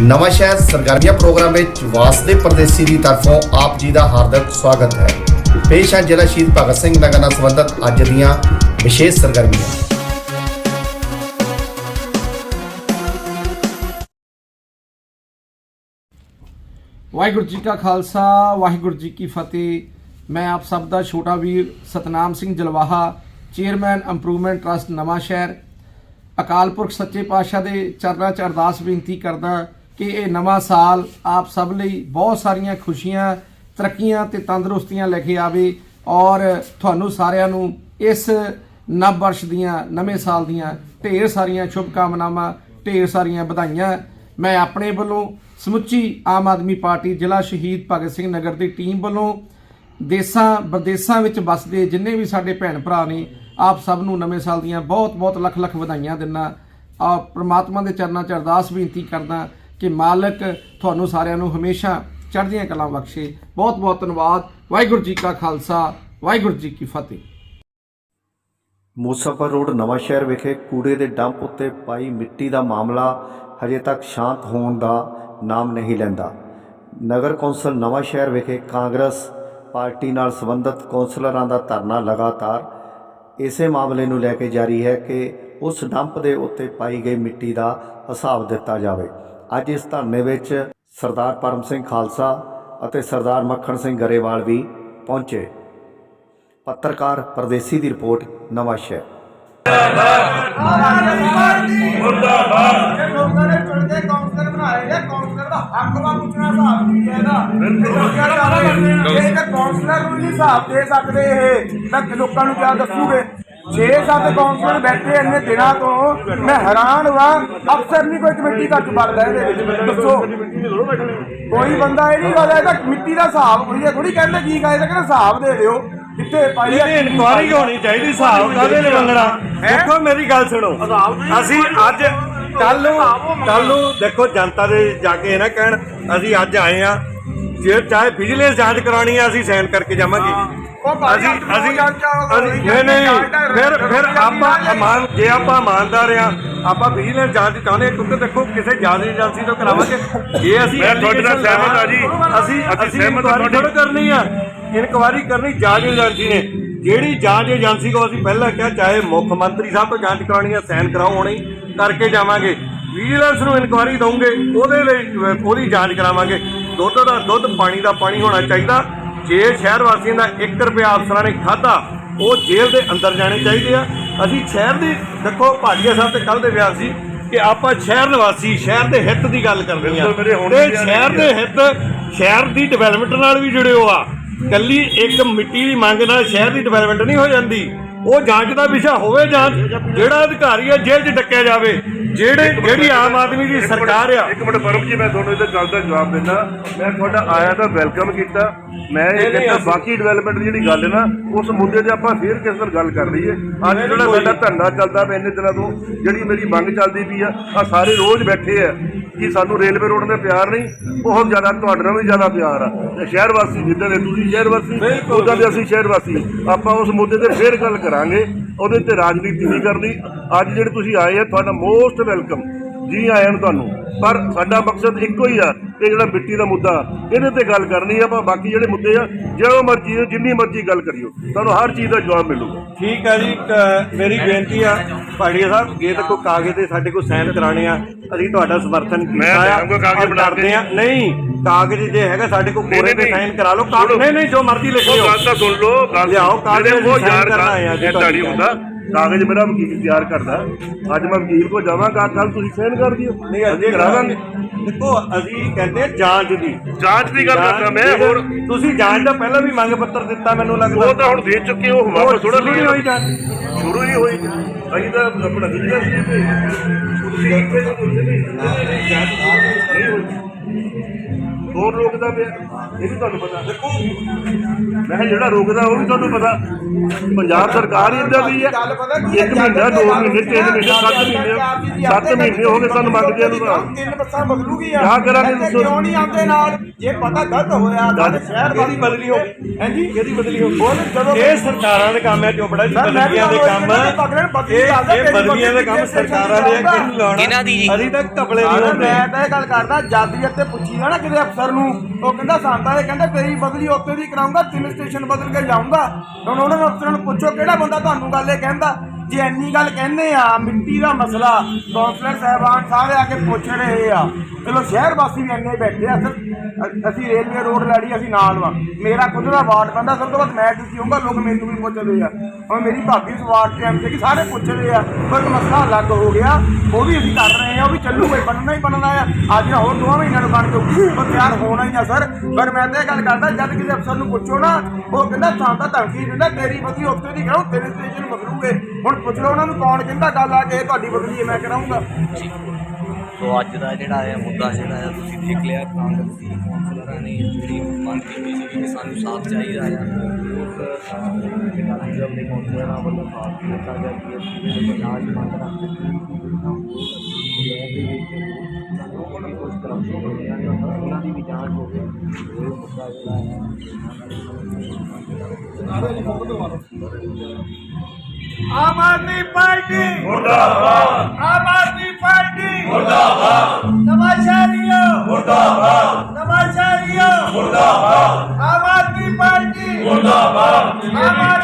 ਨਵਾਂ ਸ਼ਹਿਰ ਸਰਗਰਮੀਆਂ ਪ੍ਰੋਗਰਾਮ ਵਿੱਚ ਵਾਸਦੇ ਪਰਦੇਸੀ ਦੀ ਤਰਫੋਂ ਆਪ ਜੀ ਦਾ ਹਾਰਦਿਕ ਸਵਾਗਤ ਹੈ। ਪੇਸ਼ ਹੈ ਜ਼ਿਲ੍ਹਾ ਸ਼ਹੀਦ ਭਗਤ ਸਿੰਘ ਨਗਰ ਨਾਲ ਸੰਬੰਧਿਤ ਅੱਜ ਦੀਆਂ ਵਿਸ਼ੇਸ਼ ਸਰਗਰਮੀਆਂ। ਵਾਹਿਗੁਰੂ ਜੀ ਕਾ ਖਾਲਸਾ, ਵਾਹਿਗੁਰੂ ਜੀ ਕੀ ਫਤਿਹ। ਮੈਂ ਆਪ ਸਭ ਦਾ ਛੋਟਾ ਵੀਰ Satnam Singh Jalwaha, chairman improvement trust Nawanshahr. Akal Purakh ਸੱਚੇ ਪਾਤਸ਼ਾਹ ਦੇ ਚਰਨਾਂ 'ਚ ਅਰਦਾਸ ਬੇਨਤੀ ਕਰਦਾ ਕਿ ਇਹ ਨਵਾਂ ਸਾਲ ਆਪ ਸਭ ਲਈ ਬਹੁਤ ਸਾਰੀਆਂ ਖੁਸ਼ੀਆਂ, ਤਰੱਕੀਆਂ ਤੇ ਤੰਦਰੁਸਤੀਆਂ ਲੈ ਕੇ ਆਵੇ ਔਰ ਤੁਹਾਨੂੰ ਸਾਰਿਆਂ ਨੂੰ ਇਸ ਨਵ ਵਰਸ਼ ਦੀਆਂ, ਨਵੇਂ ਸਾਲ ਦੀਆਂ ਢੇਰ ਸਾਰੀਆਂ ਸ਼ੁਭ ਕਾਮਨਾਵਾਂ ਢੇਰ ਸਾਰੀਆਂ ਵਧਾਈਆਂ। ਮੈਂ ਆਪਣੇ ਵੱਲੋਂ ਸਮੁੱਚੀ ਆਮ ਆਦਮੀ ਪਾਰਟੀ ਜ਼ਿਲ੍ਹਾ ਸ਼ਹੀਦ ਭਗਤ ਸਿੰਘ ਨਗਰ ਦੀ ਟੀਮ ਵੱਲੋਂ ਦੇਸਾਂ, ਵਿਦੇਸਾਂ ਵਿੱਚ ਵੱਸਦੇ ਜਿੰਨੇ ਵੀ ਸਾਡੇ ਭੈਣ ਭਰਾ ਨੇ, ਆਪ ਸਭ ਨੂੰ ਨਵੇਂ ਸਾਲ ਦੀਆਂ ਬਹੁਤ ਬਹੁਤ ਲੱਖ ਲੱਖ ਵਧਾਈਆਂ ਦਿੰਦਾ। ਆ ਪ੍ਰਮਾਤਮਾ ਦੇ ਚਰਨਾਂ 'ਚ ਅਰਦਾਸ ਬੇਨਤੀ ਕਰਦਾ ਕਿ ਮਾਲਕ ਤੁਹਾਨੂੰ ਸਾਰਿਆਂ ਨੂੰ ਹਮੇਸ਼ਾ ਚੜ੍ਹਦੀਆਂ ਕਲਾਂ ਬਖਸ਼ੇ। ਬਹੁਤ ਬਹੁਤ ਧੰਨਵਾਦ। ਵਾਹਿਗੁਰੂ ਜੀ ਕਾ ਖਾਲਸਾ, ਵਾਹਿਗੁਰੂ ਜੀ ਕੀ ਫਤਿਹ। ਮੁਸਫਰ ਰੋਡ, ਨਵਾਂ ਸ਼ਹਿਰ ਵਿਖੇ ਕੂੜੇ ਦੇ ਡੰਪ ਉੱਤੇ ਪਾਈ ਮਿੱਟੀ ਦਾ ਮਾਮਲਾ ਹਜੇ ਤੱਕ ਸ਼ਾਂਤ ਹੋਣ ਦਾ ਨਾਮ ਨਹੀਂ ਲੈਂਦਾ। ਨਗਰ ਕੌਂਸਲ ਨਵਾਂ ਸ਼ਹਿਰ ਵਿਖੇ ਕਾਂਗਰਸ ਪਾਰਟੀ ਨਾਲ ਸੰਬੰਧਿਤ ਕੌਂਸਲਰਾਂ ਦਾ ਧਰਨਾ ਲਗਾਤਾਰ ਇਸੇ ਮਾਮਲੇ ਨੂੰ ਲੈ ਕੇ ਜਾਰੀ ਹੈ ਕਿ ਉਸ ਡੰਪ ਦੇ ਉੱਤੇ ਪਾਈ ਗਈ ਮਿੱਟੀ ਦਾ ਹਿਸਾਬ ਦਿੱਤਾ ਜਾਵੇ। ਅੱਜ ਇਸ ਧਰਨੇ ਵਿੱਚ ਸਰਦਾਰ ਪਰਮ ਸਿੰਘ ਖਾਲਸਾ ਅਤੇ ਸਰਦਾਰ ਮੱਖਣ ਸਿੰਘ ਗਰੇਵਾਲ ਵੀ ਪਹੁੰਚੇ। ਪੱਤਰਕਾਰ ਪਰਦੇਸੀ ਦੀ ਰਿਪੋਰਟ, ਨਵਾਂ ਸ਼ਹਿਰ। ਜੇ ਨੂੰ ਨਹੀਂ ਹਿਸਾਬ ਦੇ ਸਕਦੇ ਇਹ ਤਾਂ ਲੋਕਾਂ ਨੂੰ ਕਿਆ ਦੱਸੂਗੇ 6-7 ਕਾਉਂਸਲਰ ਬੈਠੇ ਇੰਨੇ ਦਿਨਾਂ ਤੋਂ ਮੈਂ ਹੈਰਾਨ ਹਾਂ ਅਫਸਰ ਨਹੀਂ ਕੋਈ ਕਮੇਟੀ ਤੱਕ ਵੜਦਾ ਇਹਦੇ ਵਿੱਚ। ਦੱਸੋ। ਕੋਈ ਬੰਦਾ ਇਹ ਨਹੀਂ ਕਰਦਾ ਇਹ ਤਾਂ ਮਿੱਟੀ ਦਾ ਹਿਸਾਬ ਕੋਈ ਇਹ ਥੋੜੀ ਕਹਿੰਦੇ ਕੀ ਕਹੇ ਤਾਂ ਕਹਿੰਦੇ ਹਿਸਾਬ ਦੇ ਦਿਓ ਕਿੱਥੇ ਪਾਈ ਇਹਦੀ ਇਨਕੁਆਰੀ ਹੋਣੀ ਚਾਹੀਦੀ ਹਿਸਾਬ ਕਾਹਦੇ ਨੇ ਮੰਗਣਾ? ਦੇਖੋ ਮੇਰੀ ਗੱਲ ਸੁਣੋ। ਅਸੀਂ ਅੱਜ ਕੱਲ ਨੂੰ ਕੱਲ ਨੂੰ ਦੇਖੋ ਜਨਤਾ ਦੇ ਜਾ ਕੇ ਨਾ ਕਹਿਣ ਅਸੀਂ ਅੱਜ ਆਏ ਆ ਜੇ ਚਾਹੇ ਵਿਜੀਲੈਂਸ ਜਾਂਚ ਕਰਾਉਣੀ ਆ ਅਸੀਂ ਸਾਈਨ ਕਰਕੇ ਜਾਵਾਂਗੇ। ਅਸੀਂ ਅਸੀਂ ਅਸੀਂ- ਨਹੀਂ ਨਹੀਂ ਫਿਰ ਫਿਰ ਆਪਾਂ ਅਮਾਨ ਜੇ ਆਪਾਂ ਇਮਾਨਦਾਰ ਆ ਆਪਾਂ ਵਿਜੀਲੈਂਸ ਜਾਂਚ ਚਾਹੁੰਦੇ ਹਾਂ ਕਿਉਂਕਿ ਦੇਖੋ ਕਿਸੇ ਜਾਂਚ ਏਜੰਸੀ ਤੋਂ ਕਰਾਵਾਂਗੇ। ਜੇ ਅਸੀਂ ਮੈਂ ਤੁਹਾਡੇ ਨਾਲ ਸਹਿਮਤ ਹਾਂ ਜੀ। ਅਸੀਂ ਅਸੀਂ ਅਸੀਂ ਸਹਿਮਤ ਹਾਂ ਇਨਕੁਆਰੀ ਤੁਹਾਡੀ। ਥੋੜ੍ਹਾ ਕਰਨੀ ਆ। ਇਨਕੁਆਰੀ ਕਰਨੀ ਜਾਂਚ ਏਜੰਸੀ ਨੇ। ਜਿਹੜੀ ਜਾਂਚ ਏਜੰਸੀ ਕੋ ਅਸੀਂ ਪਹਿਲਾਂ ਕਿਹਾ ਚਾਹੇ ਮੁੱਖ ਮੰਤਰੀ ਸਾਹਿਬ ਤੋਂ ਜਾਂਚ ਕਰਾਉਣੀ ਆ ਸਾਈਨ ਕਰਾਓ ਹੁਣੇ ਕਰਕੇ ਜਾਵਾਂਗੇ। ਵਿਜੀਲੈਂਸ ਨੂੰ ਇਨਕੁਆਰੀ ਦਵਾਂਗੇ ਉਹਦੇ ਲਈ ਅਹ, ਉਹਦੀ ਜਾਂਚ ਕਰਾਵਾਂਗੇ। ਦੁੱਧ ਦਾ ਦੁੱਧ ਪਾਣੀ ਦਾ ਪਾਣੀ ਹੋਣਾ ਚਾਹੀਦਾ। ਜੇ ਸ਼ਹਿਰ ਵਾਸੀਆਂ ਦਾ 1 ਰੁਪਿਆ ਅਫਸਰਾਂ ਨੇ ਖਾਧਾ ਉਹ ਜੇਲ੍ਹ ਦੇ ਅੰਦਰ ਜਾਣੇ ਚਾਹੀਦੇ ਆ। ਅਸੀਂ ਸ਼ਹਿਰ ਦੀ ਦੇਖੋ ਭਾਟੀਆ ਸਾਹਿਬ ਤੇ ਕੱਲ ਦੇ ਵਿਆਹ ਸੀ ਕਿ ਆਪਾਂ ਸ਼ਹਿਰ ਨਿਵਾਸੀ ਸ਼ਹਿਰ ਦੇ ਹਿੱਤ ਦੀ ਗੱਲ ਕਰਨੀ ਆ ਤੇ ਸ਼ਹਿਰ ਦੇ ਹਿੱਤ ਸ਼ਹਿਰ ਦੀ ਡਿਵੈਲਪਮੈਂਟ ਨਾਲ ਵੀ ਜੁੜੇ ਹੋ ਆ। ਕੱਲੀ ਇੱਕ ਮਿੱਟੀ ਦੀ ਮੰਗ ਨਾਲ ਸ਼ਹਿਰ ਦੀ ਡਿਵੈਲਪਮੈਂਟ ਨਹੀਂ ਹੋ ਜਾਂਦੀ। ਉਹ ਜਾਂਚ ਦਾ ਵਿਸ਼ਾ ਹੋਵੇ ਜਾਂਚ ਜਿਹੜਾ ਅਧਿਕਾਰੀ ਹੈ ਜੇਲ੍ਹ 'ਚ ਡੱਕਿਆ ਜਾਵੇ ਜਿਹੜੇ ਜਿਹੜੀ ਆਮ ਆਦਮੀ ਦੀ ਸਰਕਾਰ ਆ। ਇੱਕ ਮਿੰਟ ਪਰਮ ਜੀ ਮੈਂ ਤੁਹਾਨੂੰ ਇਹਦਾ ਗੱਲ ਦਾ ਜਵਾਬ ਦਿੰਦਾ। ਮੈਂ ਤੁਹਾਡਾ ਆਇਆ ਤਾਂ ਵੈਲਕਮ ਕੀਤਾ। ਮੈਂ ਇਹ ਕਹਿੰਦਾ ਬਾਕੀ ਡਿਵੈਲਪਮੈਂਟ ਦੀ ਜਿਹੜੀ ਗੱਲ ਹੈ ਨਾ ਉਸ ਮੁੱਦੇ ਤੇ ਆਪਾਂ ਫੇਰ ਕਿਸੇ ਨਾਲ ਗੱਲ ਕਰ ਲਈਏ। ਅੱਜ ਜਿਹੜਾ ਸਾਡਾ ਧਰਨਾ ਚੱਲਦਾ ਪਿਆ ਇੰਨੇ ਦਿਨਾਂ ਤੋਂ ਜਿਹੜੀ ਮੇਰੀ ਮੰਗ ਚੱਲਦੀ ਪਈ ਆ ਆ ਸਾਰੇ ਰੋਜ਼ ਬੈਠੇ ਆ। ਕਿ ਸਾਨੂੰ ਰੇਲਵੇ ਰੋਡ ਨਾਲ ਪਿਆਰ ਨਹੀਂ ਬਹੁਤ ਜ਼ਿਆਦਾ ਤੁਹਾਡੇ ਨਾਲ ਵੀ ਜ਼ਿਆਦਾ ਪਿਆਰ ਆ। ਤੇ ਸ਼ਹਿਰ ਵਾਸੀ ਜਿੱਦਾਂ ਦੇ ਤੁਸੀਂ ਸ਼ਹਿਰ ਵਾਸੀ ਉਦਾਂ ਦੇ ਅਸੀਂ ਸ਼ਹਿਰ ਵਾਸੀ ਆਪਾਂ ਉਸ ਮੁੱਦੇ ਤੇ ਫੇਰ ਗੱਲ ਕਰਾਂਗੇ ਉਹਦੇ ਤੇ ਰਾਜਨੀਤੀ ਨਹੀਂ ਕਰਨੀ। ਅੱਜ ਜਿਹੜੇ ਤੁਸੀਂ ਆਏ ਆ ਤੁਹਾਡਾ ਮੋਸਟ ਵੈਲਕਮ ਜੀ ਆਇਆਂ ਨੂੰ ਤੁਹਾਨੂੰ। ਪਰ ਸਾਡਾ ਮਕਸਦ ਇੱਕੋ ਹੀ ਆ ਇਹ ਜਿਹੜਾ ਮਿੱਟੀ ਦਾ ਮੁੱਦਾ ਇਹਦੇ ਤੇ ਗੱਲ ਕਰਨੀ ਆ ਆਪਾਂ ਬਾਕੀ ਜਿਹੜੇ ਮੁੱਦੇ ਆ ਜਦੋਂ ਮਰਜ਼ੀ ਜਿੰਨੀ ਮਰਜ਼ੀ ਗੱਲ ਕਰਿਓ ਤੁਹਾਨੂੰ ਹਰ ਚੀਜ਼ ਦਾ ਜਵਾਬ ਮਿਲੂਗਾ। ਠੀਕ ਆ ਜੀ ਮੇਰੀ ਬੇਨਤੀ ਆ ਭਾੜੀਆ ਸਾਹਿਬ ਜੇ ਤਾਂ ਕੋਈ ਕਾਗਜ਼ ਤੇ ਸਾਡੇ ਕੋਲ ਸਾਈਨ ਕਰਾਣੇ ਆ ਅਸੀਂ ਤੁਹਾਡਾ ਸਮਰਥਨ ਕੀਤਾ ਆ ਕਾਗਜ਼ ਔਰ ਬਣਾ ਕੇ। ਕਰਦੇ ਆ। ਨਹੀਂ ਕਾਗਜ਼ ਜੇ ਹੈਗਾ ਸਾਡੇ ਕੋਲ ਕੋਰੇ ਤੇ ਸਾਈਨ ਕਰਾ ਲਓ। ਕਾਗਜ਼। ਨਹੀਂ ਨਹੀਂ ਜੋ ਮਰਜ਼ੀ ਲਿਖ ਉਹ ਲਿਓ। ਗੱਲ ਤਾਂ ਸੁਣ ਲਓ ਗੱਲ ਲਿਆਓ ਕਾਗਜ਼ ਜਿਹੜੇ ਉਹ ਯਾਰ ਕਰਨ ਆ ਜੀ ਨਹੀਂ ਹੁੰਦਾ ਕਾਗਜ਼ ਮੇਰਾ ਵਕੀਲ ਤਿਆਰ ਕਰਦਾ। ਅੱਜ ਮੈਂ ਵਕੀਲ ਕੋ ਜਾਵਾਂਗਾ ਕੱਲ ਤੁਸੀਂ ਸਾਈਨ ਕਰ ਦਿਓ। ਨਹੀਂ ਅਸੀਂ ਕਰਾ ਦਾਂਗੇ। ਦੇਖੋ ਅਸੀਂ ਕਹਿੰਦੇ ਜਾਂਚ ਦੀ। ਜਾਂਚ ਦੀ ਗੱਲ ਕਰਦਾ ਮੈਂ ਹੋਰ ਤੁਸੀਂ ਜਾਂਚ ਦਾ ਪਹਿਲਾਂ ਵੀ ਮੰਗ ਪੱਤਰ ਦਿੱਤਾ ਮੈਨੂੰ ਲੱਗਦਾ। ਉਹ ਤਾਂ ਹੁਣ ਦੇ ਚੁੱਕੇ ਉਹ ਵਾਪਸ ਥੋੜਾ ਨਹੀਂ ਹੋਈ ਜਾਂਚ। ਸ਼ੁਰੂ ਹੀ ਹੋਈ ਅਸੀਂ ਤਾਂ ਆਪਣਾ ਬਿਜ਼ਨਸ ਹੀ। ਤੇ ਤੁਸੀਂ ਪੁੱਛਦੇ ਨਹੀਂ ਜਾਂਚ ਨਹੀਂ ਹੋਈ। ਹੋਰ ਰੋਕਦਾ ਪਿਆ? ਇਹ ਵੀ ਤੁਹਾਨੂੰ ਪਤਾ। ਦੇਖੋ ਮੈਂ ਜਿਹੜਾ ਰੋਕਦਾ ਉਹ ਵੀ ਤੁਹਾਨੂੰ ਪਤਾ। ਪੰਜਾਬ ਸਰਕਾਰ ਹੀ ਇਦਾਂ ਦੀ ਹੈ? ਇੱਕ ਮਹੀਨਾ ਦੋ ਮਹੀਨੇ ਤਿੰਨ ਮਹੀਨੇ ਸੱਤ ਮਹੀਨੇ ਸੱਤ ਮਹੀਨੇ ਹੋ ਗਏ ਸਾਨੂੰ ਮੰਗਦੇ ਨੂੰ ਤਿੰਨ ਬੱਸਾਂ ਬਦਲੂਗੀ ਕਰਾਂਗੇ ਦੱਸੋ? ਕਿਉਂ ਨਹੀਂ ਆਉਂਦੇ ਨਾਲ? ਜੇ ਪਤਾ ਗਲਤ ਹੋਇਆ ਸਾਡੇ ਸ਼ਹਿਰ ਕਿਹਦੀ ਬਦਲੀ ਹੋ ਗਈ। ਹਾਂਜੀ? ਕਿਹਦੀ ਬਦਲੀ ਹੋ ਗਈ। ਇਹ ਸਰਕਾਰਾਂ ਦੇ ਕੰਮ ਹੈ ਚੋਪੜਾ ਜੀ ਬਦਲੀਆਂ ਦੇ ਕੰਮ ਇਹ ਇਹ ਇਹ ਬਦਲੀਆਂ ਦੇ ਬਦਲੀ ਕੰਮ ਸਰਕਾਰਾਂ ਦੇ ਕਿਹਨੂੰ ਲਾਉਣਾ। ਇਹਨਾਂ ਦੀ ਜੀ। ਅਸੀਂ ਤਾਂ ਘਪਲੇ ਨਹੀਂ ਹੁੰਦੇ। ਮੈਂ ਤਾਂ ਇਹ ਗੱਲ ਕਰਦਾ ਜਦ ਇੱਥੇ ਪੁੱਛੀ ਨਾ ਕਿਤੇ ਅਫਸਰ ਨੂੰ। ਉਹ ਕਹਿੰਦਾ ਸਾਂਤਾ ਇਹ ਕਹਿੰਦਾ ਤੇਰੀ ਬਦਲੀ ਉੱਥੇ ਦੀ ਕਰਾਉਂਗਾ ਤਿੰਨ ਸਟੇਸ਼ਨ ਬਦਲ ਕੇ ਜਾਊਂਗਾ। ਹੁਣ ਉਹਨਾਂ ਨੂੰ ਅਫਸਰਾਂ ਨੂੰ ਪੁੱਛੋ ਕਿਹੜਾ ਬੰਦਾ ਤੁਹਾਨੂੰ ਗੱਲ ਇਹ ਕਹਿੰਦਾ? ਜੇ ਇੰਨੀ ਗੱਲ ਕਹਿੰਦੇ ਆ ਮਿੱਟੀ ਦਾ ਮਸਲਾ ਕੌਂਸਲਰ ਸਾਹਿਬਾਨ ਸਾਰੇ ਆ ਕੇ ਪੁੱਛ ਰਹੇ ਆ। ਚਲੋ ਸ਼ਹਿਰ ਵਾਸੀ ਵੀ ਇੰਨੇ ਬੈਠੇ ਆ ਸਰ ਅਸੀਂ ਰੇਲਵੇ ਰੋਡ ਲੈੜੀ ਅਸੀਂ ਨਾਲ ਵਾ। ਮੇਰਾ ਖੁਦ ਦਾ ਵਾਰਡ ਪੈਂਦਾ ਸਭ ਤੋਂ ਵੱਧ ਮੈਂ ਤੁਸੀਂ ਹੋਊਗਾ ਲੋਕ ਮੈਨੂੰ ਵੀ ਪੁੱਛਦੇ ਆ। ਹੁਣ ਮੇਰੀ ਭਾਬੀ ਇਸ ਵਾਰਡ ਤੇ ਐਮਸੇ ਕਿ ਸਾਰੇ ਪੁੱਛਦੇ ਆ ਪਰ ਮਸਲਾ ਅਲੱਗ ਹੋ ਗਿਆ। ਉਹ ਵੀ ਅਸੀਂ ਕਰ ਰਹੇ ਆ ਉਹ ਵੀ ਚੱਲੂਗਾ ਹੀ, ਬਣਨਾ ਹੀ ਬਣਨਾ ਆ। ਅੱਜ ਨਾ ਹੋਰ ਦੋਵਾਂ ਮਹੀਨਿਆਂ ਨੂੰ ਬਣ ਜਾਊ। ਉਹ ਤਿਆਰ ਹੋਣਾ ਹੀ ਆ ਸਰ। ਪਰ ਮੈਂ ਤਾਂ ਇਹ ਗੱਲ ਕਰਦਾ ਜਦ ਕਿਸੇ ਅਫਸਰ ਨੂੰ ਪੁੱਛੋ ਨਾ ਉਹ ਕਹਿੰਦਾ ਤਾਂ ਤਾਂ ਧਮਕੀ ਦਿੰਦਾ ਤੇਰੀ ਬਦਲੀ ਉੱਥੇ ਦੀ ਕਰਾਉ ਤੇਰੇ ਸਟੇਸ਼ਨ ਬਦਲੂਗੇ ਹੁਣ ਪੁੱਛ ਲਓ ਉਹਨਾਂ ਨੂੰ ਕੌਣ ਕਹਿੰਦਾ ਗੱਲ ਆ ਕੇ ਤੁਹਾਡੀ ਬਦਲੀ ਹੈ ਮੈਂ ਕਰਾਉਂਗਾ ਸੋ ਅੱਜ ਦਾ ਜਿਹੜਾ ਹੈ ਮੁੱਦਾ ਜਿਹੜਾ ਹੈ ਤੁਸੀਂ ਦੇਖ ਲਿਆ ਕਾਂਗਰਸੀ ਕੌਂਸਲਰਾਂ ਨੇ ਜਿਹੜੀ ਮੰਗ ਕੀਤੀ ਸੀ ਕਿ ਸਾਨੂੰ ਸਾਥ ਚਾਹੀਦਾ ਹੈ ਉਸ ਜਿਹੜਾ ਪੰਜਾਬ ਦੇ ਕੌਂਸਲਰਾਂ ਵੱਲੋਂ ਸਾਥ ਦਿੱਤਾ ਗਿਆ ਕਿ ਅਸੀਂ ਜਿਹੜੇ ਇਲਾਜ ਮੰਗ ਰੱਖਦੇ ਦੇ ਵਿੱਚ ਸਾਨੂੰ ਕੋਈ ਕੁਝ ਕਰਪਸ਼ਨ ਹੋ ਰਿਹਾ ਹੈ ਉਹਨਾਂ ਦੀ ਵੀ ਜਾਂਚ ਹੋਵੇ ਇਹ ਮੁੱਦਾ ਜਿਹੜਾ ਹੈ ਆਮ ਆਦਮੀ ਪਾਰਟੀ ਮੁਰਦਾਬਾਦ ਆਮ ਆਦਮੀ ਪਾਰਟੀ ਮੁਰਦਾਬਾਦ। ਨਵਾਸ਼ਾਰੀਓ ਮੁਰਦਾਬਾਦ। ਨਵਾਸ਼ਾਰੀਓ ਮੁਰਦਾਬਾਦ। ਆਮ ਆਦਮੀ ਪਾਰਟੀ। ਮੁਰਦਾਬਾਦ। ਆਮ ਆਦਮੀ